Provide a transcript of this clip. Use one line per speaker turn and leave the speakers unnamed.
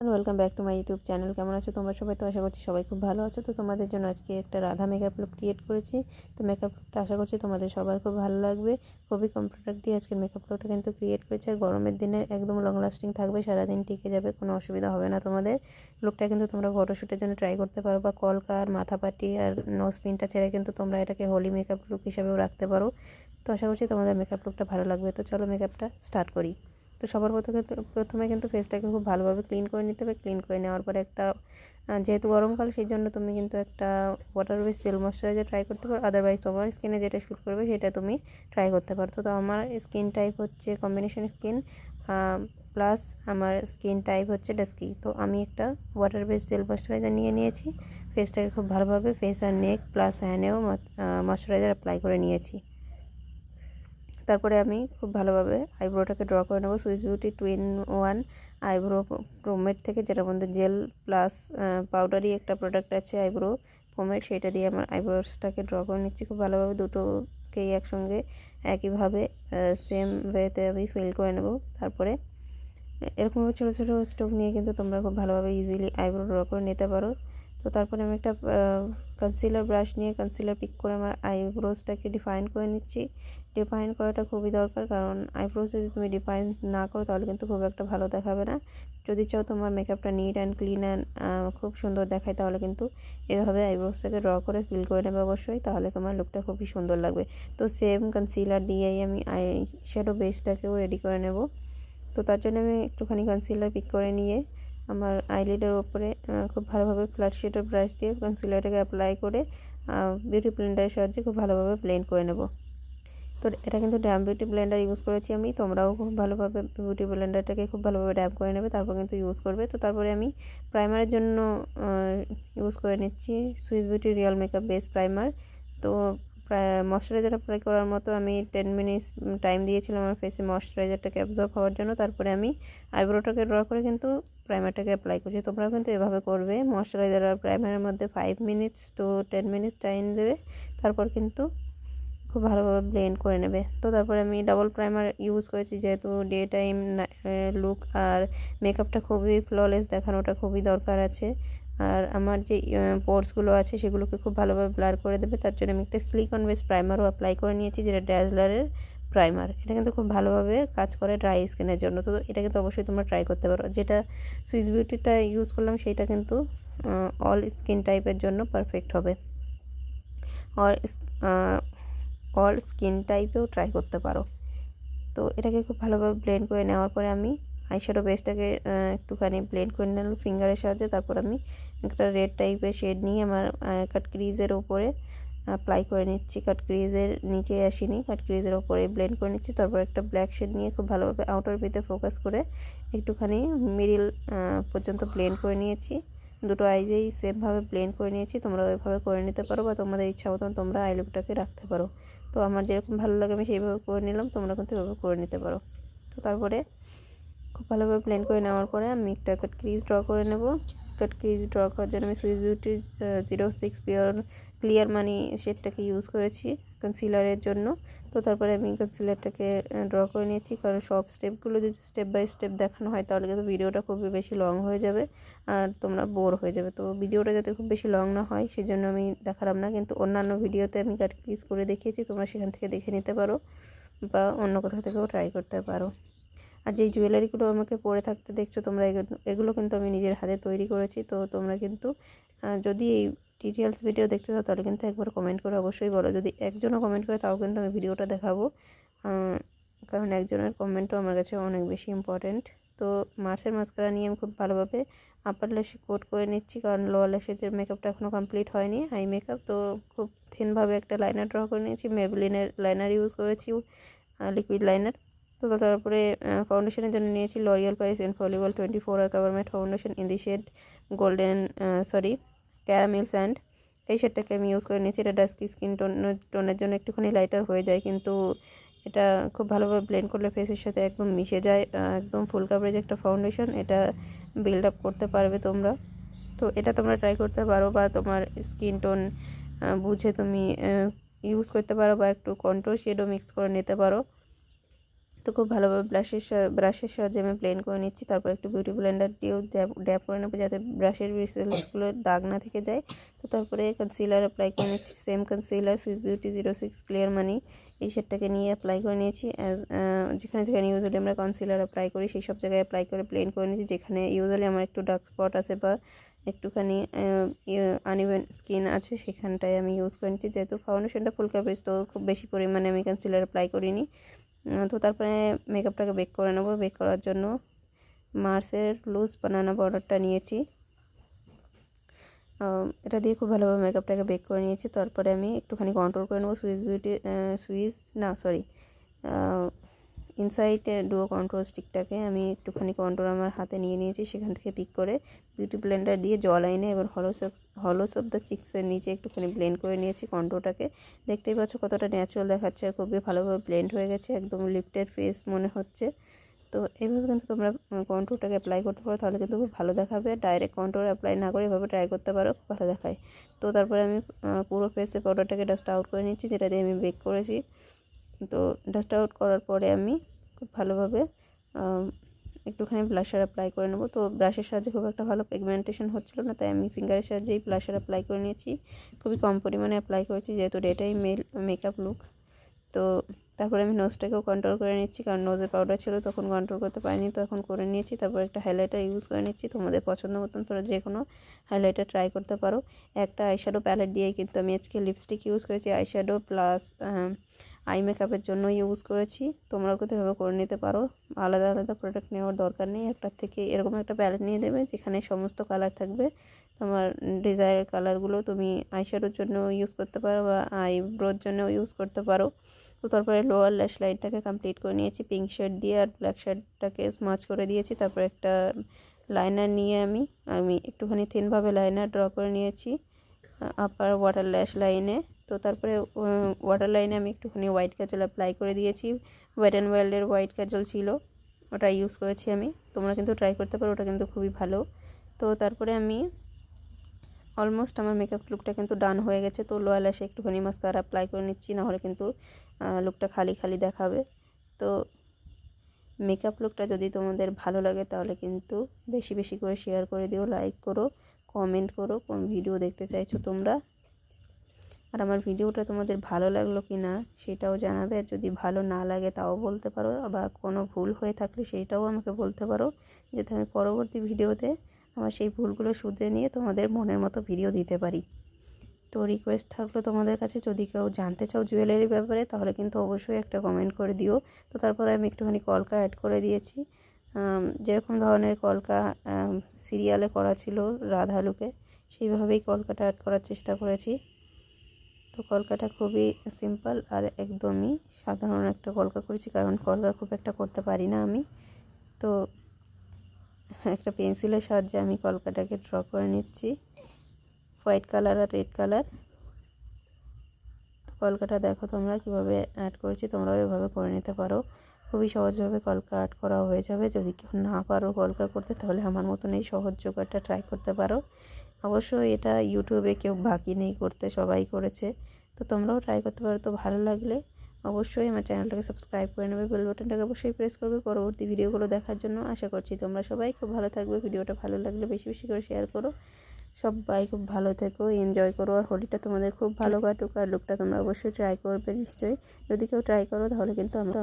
Welcome back to my YouTube channel কেমন আছো তোমরা সবাই? তো আশা করছি সবাই খুব ভালো আছো। তো তোমাদের জন্য আজকে একটা রাধা মেকআপ লুক ক্রিয়েট করেছি। তো মেকআপ লুকটা আশা করছি তোমাদের সবার খুব ভালো লাগবে। খুবই কম প্রোডাক্ট দিয়ে আজকের মেকআপ লুকটা কিন্তু ক্রিয়েট করেছি। আর গরমের দিনে একদম লং লাস্টিং থাকবে। সারাদিন টিকে যাবে, কোনো অসুবিধা হবে না তোমাদের। লুকটা কিন্তু তোমরা ফটোশ্যুটের জন্য ট্রাই করতে পারো। বা কলকা আর মাথা পাটি আর নোজ পিনটা ছেড়ে কিন্তু তোমরা এটাকে হোলি মেকআপ লুক হিসাবেও রাখতে পারো। তো আশা করছি তোমাদের মেকআপ লুকটা ভালো লাগবে। তো চলো মেকআপটা স্টার্ট করি। তো সবার প্রথমে প্রথমে কিন্তু ফেসটাকে খুব ভালোভাবে ক্লিন করে নিতে হবে। ক্লিন করে নেওয়ার পরে একটা যেহেতু গরমকাল সেই জন্য তুমি কিন্তু একটা water base sell moisturizer try করতে পারো। আদারওয়াইজ তোমার স্কিনে যেটা শ্যুট করবে, সেটা তুমি ট্রাই করতে পারো। তো আমার স্কিন টাইপ হচ্ছে কম্বিনেশন স্কিন প্লাস আমার স্কিন টাইপ হচ্ছে ডাস্কি তো আমি একটা ওয়াটার বেস জেল ময়শ্চারাইজার নিয়ে নিয়েছি। ফেসটাকে খুব ভালোভাবে ফেস আর নেক প্লাস হ্যান্ডেও ময়শ্চারাইজার অ্যাপ্লাই করে নিয়েছি। তারপরে আমি খুব ভালোভাবে আইব্রোটাকে ড্র করে নেব। Swiss Beauty twin one, eyebrow pomade থেকে, যেটা মধ্যে জেল প্লাস পাউডারি একটা প্রোডাক্ট আছে আইব্রো পোমেট সেটা দিয়ে আমার আইব্রোসটাকে ড্র করে নিচ্ছি খুব ভালোভাবে। দুটোকেই একসঙ্গে একইভাবে সেম ওয়েতে আমি ফিল করে নেব। তারপরে এরকমভাবে ছোটো ছোটো স্টোক নিয়ে কিন্তু তোমরা খুব ভালোভাবে ইজিলি আইব্রো ড্র করে নিতে পারো। তো তারপরে আমি একটা কনসিলার ব্রাশ নিয়ে কনসিলার পিক করে আমার আইব্রোজটাকে ডিফাইন করে নিচ্ছি। ডিফাইন করাটা খুবই দরকার কারণ আইব্রোজ যদি তুমি ডিফাইন না করো তাহলে কিন্তু খুব একটা ভালো দেখাবে না। যদি চাও তোমার মেকআপটা নিট অ্যান্ড ক্লিন অ্যান্ড খুব সুন্দর দেখায় তাহলে কিন্তু এভাবে আইব্রোজটাকে ড্র করে ফিল করে নেবে অবশ্যই, তাহলে তোমার লুকটা খুবই সুন্দর লাগবে। তো সেম কনসিলার দিয়েই আমি আই শ্যাডো বেসটাকেও রেডি করে নেব। তো তার জন্য আমি একটুখানি কনসিলার পিক করে নিয়ে আমার আইলিডের ওপরে খুব ভালোভাবে ফ্ল্যাট শেডের ব্রাশ দিয়ে কনসিলারটাকে অ্যাপ্লাই করে বিউটি ব্লেন্ডারের সাহায্যে খুব ভালোভাবে ব্লেন্ড করে নেব। তো এটা কিন্তু ড্যাম বিউটি ব্লেন্ডার ইউজ করেছি আমি, তোমরাও খুব ভালোভাবে বিউটি ব্লেন্ডারটাকে খুব ভালোভাবে ড্যাম করে নেবে, তারপর কিন্তু ইউজ করবে। তো তারপরে আমি প্রাইমারের জন্য ইউজ করে নিচ্ছি Swiss Beauty real makeup base primer তো ময়শ্চারাইজার অ্যাপ্লাই করার মতো আমি টেন মিনিটস টাইম দিয়েছিলাম আমার ফেসে ময়শ্চারাইজারটাকে অ্যাবজর্ব হওয়ার জন্য। তারপরে আমি আইব্রোটাকে ড্র করে কিন্তু প্রাইমারটাকে অ্যাপ্লাই করছি। তোমরাও কিন্তু এভাবে করবে। ময়শ্চারাইজার আর প্রাইমারের মধ্যে five minutes to ten minutes time দেবে। তারপর কিন্তু খুব ভালোভাবে ব্লেন্ড করে নেবে। তো তারপরে আমি ডাবল প্রাইমার ইউজ করেছি, যেহেতু ডে টাইম লুক আর মেকআপটা খুবই ফ্ললেস দেখানোটা খুবই দরকার আছে। আর আমার যে পোর্সগুলো আছে সেগুলোকে খুব ভালোভাবে ব্লার করে দেবে। তার জন্য আমি একটা সিলিকন বেস প্রাইমারও অ্যাপ্লাই করে নিয়েছি, যেটা ড্যাজলারের প্রাইমার এটা কিন্তু খুব ভালোভাবে কাজ করে ড্রাই স্কিনের জন্য। তো এটা কিন্তু অবশ্যই তোমরা ট্রাই করতে পারো। যেটা সুইস বিউটিটা ইউজ করলাম, সেইটা কিন্তু অল স্কিন টাইপের জন্য পারফেক্ট হবে। অল অল স্কিন টাইপেও ট্রাই করতে পারো। তো এটাকে খুব ভালোভাবে ব্লেন্ড করে নেওয়ার পরে আমি আইশ্যাডো বেসটাকে একটুখানি ব্লেন্ড করে নিলাম ফিঙ্গারের সাহায্যে। তারপর আমি একটা রেড টাইপের শেড নিয়ে আমার কাট ক্রিজের ওপরে অ্যাপ্লাই করে নিচ্ছি। কাট ক্রিজের নিচে আসিনি কাট ক্রিজের ওপরে ব্লেন্ড করে নিচ্ছি। তারপর একটা ব্ল্যাক শেড নিয়ে খুব ভালোভাবে আউটার পিতে ফোকাস করে একটুখানি মিডিল পর্যন্ত ব্লেন্ড করে নিয়েছি। দুটো আইজেই সেমভাবে ব্লেন্ড করে নিয়েছি। তোমরা ওইভাবে করে নিতে পারো বা তোমাদের ইচ্ছা মতন তোমরা আইলুকটাকে রাখতে পারো। তো আমার যেরকম ভালো লাগে আমি সেইভাবে করে নিলাম, তোমরা কিন্তু এভাবে করে নিতে পারো। তো তারপরে খুব ভালোভাবে প্ল্যান করে নেওয়ার পরে আমি একটা কাট ক্রিজ ড্র করে নেব। কাট ক্রিজ ড্র করার জন্য আমি Swiss Beauty zero six pure clear money শেডটাকে use করেছি কনসিলারের জন্য। তো তারপরে আমি কনসিলারটাকে ড্র করে নিয়েছি কারণ সব স্টেপগুলো যদি স্টেপ বাই স্টেপ দেখানো হয় তাহলে কিন্তু ভিডিওটা খুবই বেশি লং হয়ে যাবে আর তোমরা বোর হয়ে যাবে। তো ভিডিওটা যাতে খুব বেশি লং না হয় সেই জন্য আমি দেখালাম না কিন্তু অন্যান্য ভিডিওতে আমি কাট ক্রিজ করে দেখিয়েছি, তোমরা সেখান থেকে দেখে নিতে পারো বা অন্য কোথাও থেকেও ট্রাই করতে পারো। আর যেই জুয়েলারিগুলো আমাকে পরে থাকতে দেখছ, তোমরা এগুলো কিন্তু আমি নিজের হাতে তৈরি করেছি। তো তোমরা কিন্তু যদি এই ডিটেলস ভিডিও দেখতে চাও, তাহলে কিন্তু একবার কমেন্ট করে অবশ্যই বলো। যদি একজনও কমেন্ট করে, তাও কিন্তু আমি ভিডিওটা দেখাবো। কারণ একজনের কমেন্টও আমার কাছে অনেক বেশি ইম্পর্ট্যান্ট তো মার্সের মাস্কারা নিয়ে আমি খুব ভালোভাবে আপার লেসে কোট করে নিচ্ছি, কারণ লোয়ার লেসের মেকআপটা এখনও কমপ্লিট হয়নি হাই মেকআপ তো খুব থিনভাবে একটা লাইনার ড্র করে নিয়েছি। মেবলিনের লাইনার ইউজ করেছি লিকুইড লাইনার তো তারপরে ফাউন্ডেশনের জন্য নিয়েছি L'Oreal Paris Infallible twenty four R cover matte foundation in the shade golden sorry caramel sand এই শেডটাকে আমি ইউজ করে নিয়েছি। এটা ডাস্কি স্কিন টোন টোনের জন্য একটুখানি লাইটার হয়ে যায়, কিন্তু এটা খুব ভালোভাবে ব্লেন্ড করলে ফেসের সাথে একদম মিশে যায় একদম ফুল কাভারেজ একটা ফাউন্ডেশন এটা বিল্ড আপ করতে পারবে তোমরা। তো এটা তোমরা ট্রাই করতে পারো বা তোমার স্কিন টোন বুঝে তুমি ইউজ করতে পারো বা একটু কন্ট্রোল শেডও মিক্স করে নিতে পারো। তো খুব ভালোভাবে ব্রাশের ব্রাশের সাহায্যে আমি প্লেন করে নিচ্ছি। তারপর একটু বিউটি ব্লেন্ডার দিয়েও ড্যাপ করে নেব যাতে ব্রাশের ব্রিসেলসগুলোর দাগ না থেকে যায়। তো তারপরে কনসিলার অ্যাপ্লাই করে নিচ্ছি। Same concealer Swiss Beauty zero six clear money এই শেডটাকে নিয়ে অ্যাপ্লাই করে নিয়েছি। অ্যাজ যেখানে যেখানে ইউজুয়ালি আমরা কনসিলার অ্যাপ্লাই করি, সেই সব জায়গায় অ্যাপ্লাই করে প্লেন করে নিয়েছি। যেখানে ইউজুয়ালি আমার একটু ডার্ক স্পট আছে বা একটুখানি আনইভেন স্কিন আছে, সেখানটায় আমি ইউজ করে নিচ্ছি। যেহেতু ফাউন্ডেশনটা ফুল কাভারেজ তো খুব বেশি পরিমাণে আমি কনসিলার অ্যাপ্লাই করিনি। তো তারপরে মেকআপটাকে বেক করে নেব। বেক করার জন্য মার্সের লুজ বানানা বর্ডারটা নিয়েছি। এটা দিয়ে খুব ভালোভাবে মেকআপটাকে বেক করে নিয়েছি। তারপরে আমি একটুখানি কন্ট্রোল করে নেব। সুইচ বিউটি সুইচ না সরি ইনসাইডে ডুয়ো কন্ট্রোল স্টিকটাকে আমি একটুখানি কন্ট্রোল আমার হাতে নিয়ে নিয়েছি, সেখান থেকে পিক করে বিউটি ব্লেন্ডার দিয়ে জল আইনে এবার হলোস হলোস অফ দ্য চিক্সের নিচে একটুখানি ব্লেন্ড করে নিয়েছি কন্ট্রোটাকে দেখতেই পাচ্ছ কতটা ন্যাচারাল দেখাচ্ছে, খুবই ভালোভাবে ব্লেন্ড হয়ে গেছে, একদম লিফটেড ফেস মনে হচ্ছে। তো এইভাবে কিন্তু তোমরা কন্ট্রোলটাকে অ্যাপ্লাই করতে পারো, তাহলে কিন্তু খুব ভালো দেখাবে। ডাইরেক্ট কন্ট্রোল অ্যাপ্লাই না করে এভাবে ট্রাই করতে পারো, খুব ভালো দেখায়। তো তারপরে আমি পুরো ফেসে পাউডারটাকে ডাস্ট আউট করে নিচ্ছি, যেটা দিয়ে আমি বেক করেছি। তো ডাস্ট আউট করার পরে আমি খুব ভালোভাবে একটুখানি ব্লাশার অ্যাপ্লাই করে নেব। তো ব্রাশের সাহায্যে খুব একটা ভালো পিগমেন্টেশন হচ্ছিল না, তাই আমি ফিঙ্গারের সাহায্যেই ব্লাশার অ্যাপ্লাই করে নিয়েছি। খুবই কম পরিমাণে অ্যাপ্লাই করেছি, যেহেতু ডেটাই মেল মেকআপ লুক তো তারপরে আমি নোজটাকেও কন্ট্রোল করে নিচ্ছি, কারণ নোজে পাউডার ছিল, তখন কন্ট্রোল করতে পারিনি, তো এখন করে নিয়েছি। তারপর একটা হাইলাইটার ইউজ করে নিচ্ছি, তোমাদের পছন্দ মতন তোমরা যে কোনো হাইলাইটার ট্রাই করতে পারো। একটা আইশ্যাডো প্যালেট দিয়ে কিন্তু আমি আজকে লিপস্টিক ইউজ করেছি আইশ্যাডো প্লাস আই মেকআপের জন্য ইউজ করেছি। তোমরাও কিন্তু এভাবে করে নিতে পারো। আলাদা আলাদা প্রোডাক্ট নেওয়ার দরকার নেই। একটার থেকে এরকম একটা প্যালেট নিয়ে দেবে যেখানে সমস্ত কালার থাকবে। তোমার ডিজায়ার কালারগুলো তুমি আইশ্যাডোর জন্য ইউজ করতে পারো বা আইব্রোর জন্য ইউজ করতে পারো। তো তারপরে লোয়ার ল্যাশ লাইনটাকে কমপ্লিট করে নিয়েছি। পিঙ্ক শেড দিয়ে আর ব্ল্যাক শেডটাকে স্মাচ করে দিয়েছি। তারপর একটা লাইনার নিয়ে আমি আমি একটুখানি থিনভাবে লাইনার ড্র করে নিয়েছি আপার ওয়াটার ল্যাশ লাইনে তো তারপরে ওয়াটার লাইনে আমি একটুখানি হোয়াইট কাজল অ্যাপ্লাই করে দিয়েছি। ওয়েট অ্যান্ড ওয়াইল্ডের হোয়াইট কাজল ছিল, ওটা ইউজ করেছি আমি। তোমরা কিন্তু ট্রাই করতে পারো, ওটা কিন্তু খুবই ভালো। তো তারপরে আমি অলমোস্ট আমার মেকআপ লুকটা কিন্তু ডান হয়ে গেছে। তো লোয়াল এসে একটুখানি মাস্কার অ্যাপ্লাই করে নিচ্ছি নাহলে কিন্তু লুকটা খালি খালি দেখাবে। তো মেকআপ লুকটা যদি তোমাদের ভালো লাগে, তাহলে কিন্তু বেশি বেশি করে শেয়ার করে দিও লাইক করো কমেন্ট করো, কোন ভিডিও দেখতে চাইছো তোমরা। আর আমার ভিডিওটা তোমাদের ভালো লাগল কি না সেটাও জানাবে। আর যদি ভালো না লাগে তাও বলতে পারো, বা কোনো ভুল হয়ে থাকলে সেইটাও আমাকে বলতে পারো, যাতে আমি পরবর্তী ভিডিওতে আমার সেই ভুলগুলো শুধরে নিয়ে তোমাদের মনের মতো ভিডিও দিতে পারি। তো রিকোয়েস্ট থাকল তোমাদের কাছে, যদি কেউ জানতে চাও জুয়েলারির ব্যাপারে, তাহলে কিন্তু অবশ্যই একটা কমেন্ট করে দিও। তো তারপরে আমি একটুখানি কলকা অ্যাড করে দিয়েছি। যেরকম ধরনের কলকা সিরিয়ালে করা ছিল রাধালুকে সেইভাবেই কলকাটা অ্যাড করার চেষ্টা করেছি। কলকাটা খুবই সিম্পল আর একদমই সাধারণ একটা কলকা করেছি, কারণ কলকা খুব একটা করতে পারি না আমি। তো একটা পেন্সিলের সাহায্যে আমি কলকাটাকে ড্র করে নিচ্ছি। হোয়াইট কালার আর রেড কালার কলকাটা দেখো তোমরা কীভাবে অ্যাড করেছি, তোমরাও এভাবে করে নিতে পারো। খুবই সহজভাবে কলকা আর্ট করা হয়ে যাবে। যদি কেউ না পারো কলকা করতে, তাহলে আমার মতন এই সহজ জোগাড়টা ট্রাই করতে পারো। অবশ্যই এটা ইউটিউবে কেউ বাকি নেই করতে, সবাই করেছে। তো তোমরাও ট্রাই করতে পারো, তো ভালো লাগলে অবশ্যই আমার চ্যানেলটাকে সাবস্ক্রাইব করে নেবে বেল বাটনটাকে অবশ্যই প্রেস করবে। পরবর্তী ভিডিওগুলো দেখার জন্য আশা করছি তোমরা সবাই খুব ভালো থাকবে ভিডিওটা ভালো লাগলে বেশি বেশি করে শেয়ার করো। সবাই খুব ভালো থেকো এনজয় করো, আর হোলিটা তোমাদের খুব ভালো কাটুক, আর লুকটা তোমরা অবশ্যই ট্রাই করবে নিশ্চয়ই। যদি কেউ ট্রাই করো তাহলে কিন্তু আমরা